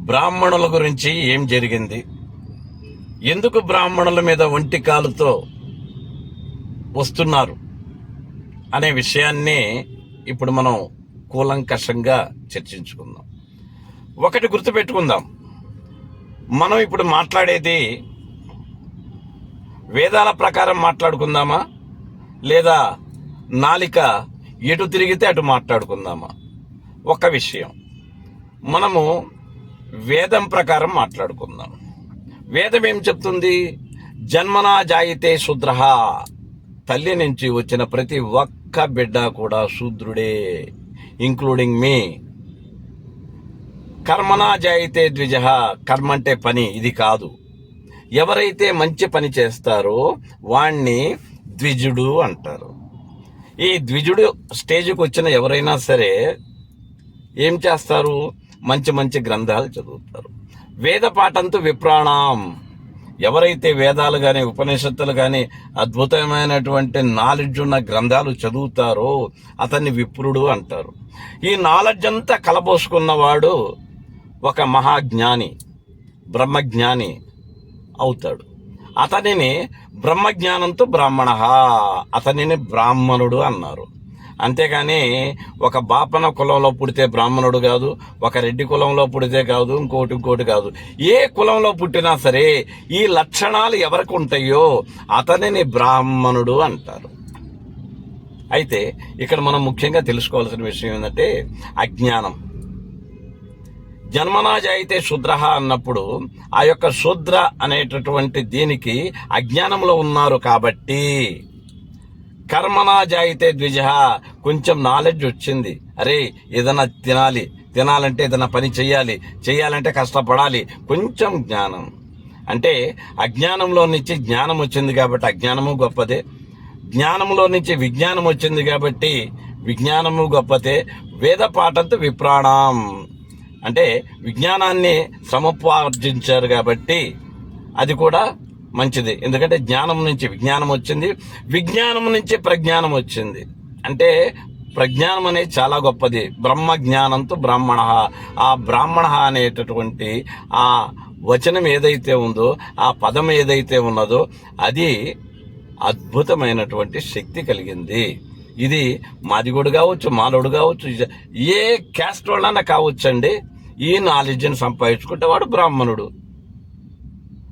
బ్రాహ్మణుల గురించి ఏం జరిగింది? ఎందుకు బ్రాహ్మణుల మీద ఒంటి కాలుతో వస్తున్నారు? అనే విషయాన్ని ఇప్పుడు మనం కూలంకషంగా చర్చించుకుందాం. ఒకటి గుర్తుపెట్టుకుందాం. మనం ఇప్పుడు మాట్లాడేది వేదాల ప్రకారం మాట్లాడుకుందామా? లేదా నాలిక ఎటు తిరిగితే అటు మాట్లాడుకుందామా? ఒక విషయం. మనము వేదం ప్రకారం మాట్లాడుకుందాం. వేదం ఏం చెప్తుంది? జన్మనా జాయితే శూద్ర. తల్లి నుంచి వచ్చిన ప్రతి ఒక్క బిడ్డ కూడా శూద్రుడే ఇంక్లూడింగ్ మీ. కర్మనా జాయితే ద్విజ. కర్మ అంటే పని ఇది కాదు. ఎవరైతే మంచి పని చేస్తారో వాణ్ణి ద్విజుడు అంటారు. ఈ ద్విజుడు స్టేజ్కి వచ్చిన ఎవరైనా సరే ఏం చేస్తారు? మంచి మంచి గ్రంథాలు చదువుతారు. వేద పాఠంతో విప్రాణం. ఎవరైతే వేదాలు కానీ ఉపనిషత్తులు కానీ అద్భుతమైనటువంటి నాలెడ్జ్ ఉన్న గ్రంథాలు చదువుతారో అతన్ని విప్రుడు అంటారు. ఈ నాలెడ్జ్ అంతా కలబోసుకున్నవాడు ఒక మహాజ్ఞాని బ్రహ్మజ్ఞాని అవుతాడు. అతనిని బ్రహ్మజ్ఞానంతో బ్రాహ్మణ అతనిని బ్రాహ్మణుడు అన్నారు. అంతేగాని ఒక బాపన కులంలో పుడితే బ్రాహ్మణుడు కాదు ఒక రెడ్డి కులంలో పుడితే కాదు ఇంకోటి ఇంకోటి కాదు. ఏ కులంలో పుట్టినా సరే ఈ లక్షణాలు ఎవరికి ఉంటాయో అతనిని బ్రాహ్మణుడు అంటారు. అయితే ఇక్కడ మనం ముఖ్యంగా తెలుసుకోవాల్సిన విషయం ఏంటంటే అజ్ఞానం. జన్మనాజ అయితే శూద్ర అన్నప్పుడు ఆ యొక్క శుద్ర అనేటటువంటి దీనికి అజ్ఞానంలో ఉన్నారు కాబట్టి కర్మనా జాయితే ద్విజ. కొంచెం నాలెడ్జ్ వచ్చింది. అరే ఏదైనా తినాలి. తినాలంటే ఏదైనా పని చేయాలి చేయాలంటే కష్టపడాలి. కొంచెం జ్ఞానం. అంటే అజ్ఞానంలో నుంచి జ్ఞానం వచ్చింది కాబట్టి అజ్ఞానము గొప్పదే. జ్ఞానంలో నుంచి విజ్ఞానం వచ్చింది కాబట్టి విజ్ఞానము గొప్పతే వేద పాఠంతో విప్రాణం. అంటే విజ్ఞానాన్ని సమపార్జించారు కాబట్టి అది కూడా మంచిది. ఎందుకంటే జ్ఞానం నుంచి విజ్ఞానం వచ్చింది. విజ్ఞానం నుంచి ప్రజ్ఞానం వచ్చింది. అంటే ప్రజ్ఞానం అనేది చాలా గొప్పది. బ్రహ్మ జ్ఞానంతో బ్రాహ్మణ. ఆ బ్రాహ్మణ అనేటటువంటి ఆ వచనం ఏదైతే ఉందో ఆ పదం ఏదైతే ఉన్నదో అది అద్భుతమైనటువంటి శక్తి కలిగింది. ఇది మాదిగోడు కావచ్చు మాలోడు కావచ్చు ఏ క్యాస్ట్ వాళ్ళన్నా కావచ్చండి. ఈ నాలెడ్జ్ని సంపాదించుకుంటే వాడు బ్రాహ్మణుడు.